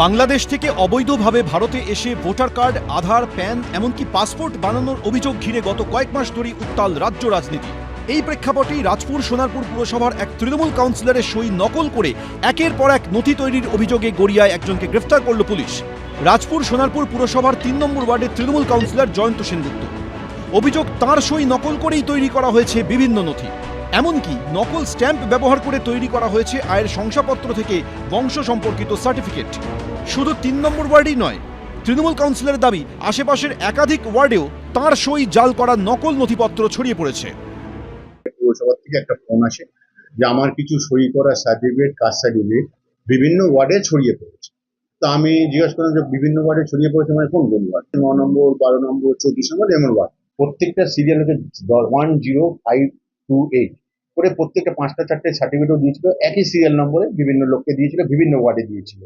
বাংলাদেশ থেকে অবৈধভাবে ভারতে এসে ভোটার কার্ড, আধার, প্যান, এমনকি পাসপোর্ট বানানোর অভিযোগ ঘিরে গত কয়েক মাস ধরেই উত্তাল রাজ্য রাজনীতি। এই প্রেক্ষাপটেই রাজপুর সোনারপুর পুরসভার এক তৃণমূল কাউন্সিলরের সই নকল করে একের পর এক নথি তৈরির অভিযোগে গড়িয়ায় একজনকে গ্রেফতার করল পুলিশ। রাজপুর সোনারপুর পুরসভার তিন নম্বর ওয়ার্ডের তৃণমূল কাউন্সিলর জয়ন্ত সেনগুপ্ত। অভিযোগ তার সই নকল করেই তৈরি করা হয়েছে বিভিন্ন নথি। এমনকি নকল স্ট্যাম্প ব্যবহার করে তৈরি করা হয়েছে আয়ের শংসাপত্র থেকে বংশ সম্পর্কিত সার্টিফিকেট। শুধু তিন নম্বর ওয়ার্ডেই নয়, তৃণমূল কাউন্সিলের দাবি, আশেপাশের একাধিক ওয়ার্ডেও তার সই জাল করা নকল নথিপত্র ছড়িয়ে পড়েছে। পৌরসভা থেকে একটা ফোন আসে যে আমার কিছু সই করা সার্টিফিকেট কাস্ট সার্টিফিকেট বিভিন্ন ওয়ার্ডে ছড়িয়ে পড়েছে। তা আমি জিজ্ঞাসা করলাম যে বিভিন্ন ওয়ার্ডে ছড়িয়ে পড়েছে মানে কোন কোন ওয়ার্ড? ন নম্বর, বারো নম্বর চৌত্রিশ নম্বর, এমন ওয়ার্ড। প্রত্যেকটা সিরিয়াল হচ্ছে one zero five two eight করে প্রত্যেকটা পাঁচটা, চারটে সার্টিফিকেটও দিয়েছিল। একই সিরিয়াল নম্বরে বিভিন্ন লোককে দিয়েছিল, বিভিন্ন ওয়ার্ডে দিয়েছিল।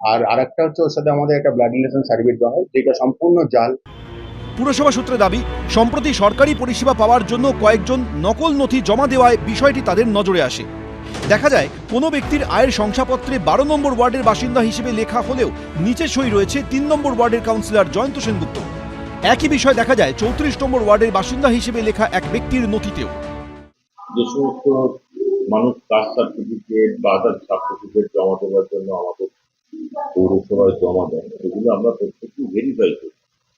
আর আরেকটা হচ্ছে ওর সাথে আমাদের একটা ব্লাড রিলেশন সার্টিফিকেট দেওয়া হয়, যেটা সম্পূর্ণ জাল। পুরসভা সূত্রে দাবি, সম্প্রতি সরকারি পরিষেবা পাওয়ার জন্য কয়েকজন নকল নথি জমা দেওয়ায় বিষয়টি তাদের নজরে আসে। দেখা যায়, কোনো ব্যক্তির আয়ের শংসাপত্রে বারো নম্বর ওয়ার্ডের বাসিন্দা হিসেবে লেখা হলেও নিচে সই রয়েছে তিন নম্বর ওয়ার্ডের কাউন্সিলর জয়ন্ত সেনগুপ্ত। একই বিষয় দেখা যায়, চৌত্রিশ নম্বর ওয়ার্ডের বাসিন্দা হিসেবে লেখা এক ব্যক্তির নথিতেও। যে সমস্ত মানুষ কাস্ট সার্টিফিকেট বা আদার সার্টিফিকেট জমা দেওয়ার জন্য আমাদের পৌরসভায় জমা দেন সেগুলো আমরা প্রত্যেকটি ভেরিফাই করি।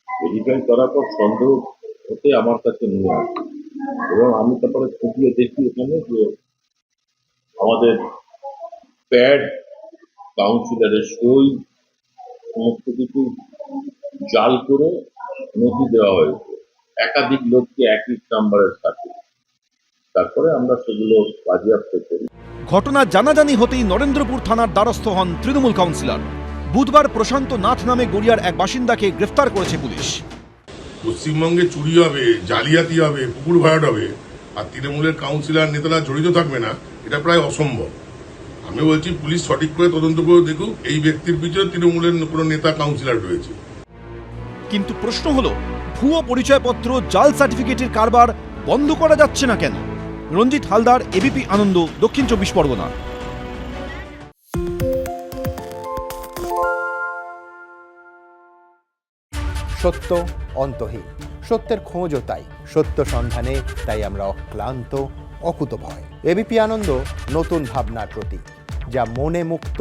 ভেরিফাই করার পর সন্দেহ হতে আমার কাছে নিয়ে আসে। এবং আমি তারপরে খুঁটিয়ে দেখি এখানে যে আমাদের প্যাড কাউন্সিলরের সই সমস্ত কিছু জাল করে নথি দেওয়া হয়েছে। একাধিক লোককে একই নাম্বারের সাথে। তারপরে আমরা সেগুলো বাজেয়াপ্ত করি। ঘটনা জানাজানি হতেই নরেন্দ্রপুর থানার দ্বারস্থ হন তৃণমূল কাউন্সিলর। বুধবার প্রশান্ত নাথ নামে গড়িয়ার এক বাসিন্দাকে গ্রেফতার করেছে পুলিশ। পশ্চিমবঙ্গে চুরি হবে জালিয়াতি হবে পুকুর ভরাট হবে আর তৃণমূলের কাউন্সিলর নেতারা জড়িত থাকবে না এটা প্রায় অসম্ভব। আমি বলছি পুলিশ সঠিক করে তদন্ত করে দেখুক এই ব্যক্তির পিছনে তৃণমূলের কোনো নেতা কাউন্সিলর রয়েছে। কিন্তু প্রশ্ন হলো ভুয়ো পরিচয়পত্র জাল সার্টিফিকেটের কারবার বন্ধ করা যাচ্ছে না কেন? রঞ্জিত হালদার এবিপি আনন্দ, দক্ষিণ চব্বিশ পরগনা। সত্য অন্তহীন, সত্যের খোঁজও তাই, সত্য সন্ধানে তাই আমরা অক্লান্ত, অকুতভয়। এবিপি আনন্দ, নতুন ভাবনার প্রতীক, যা মনে মুক্ত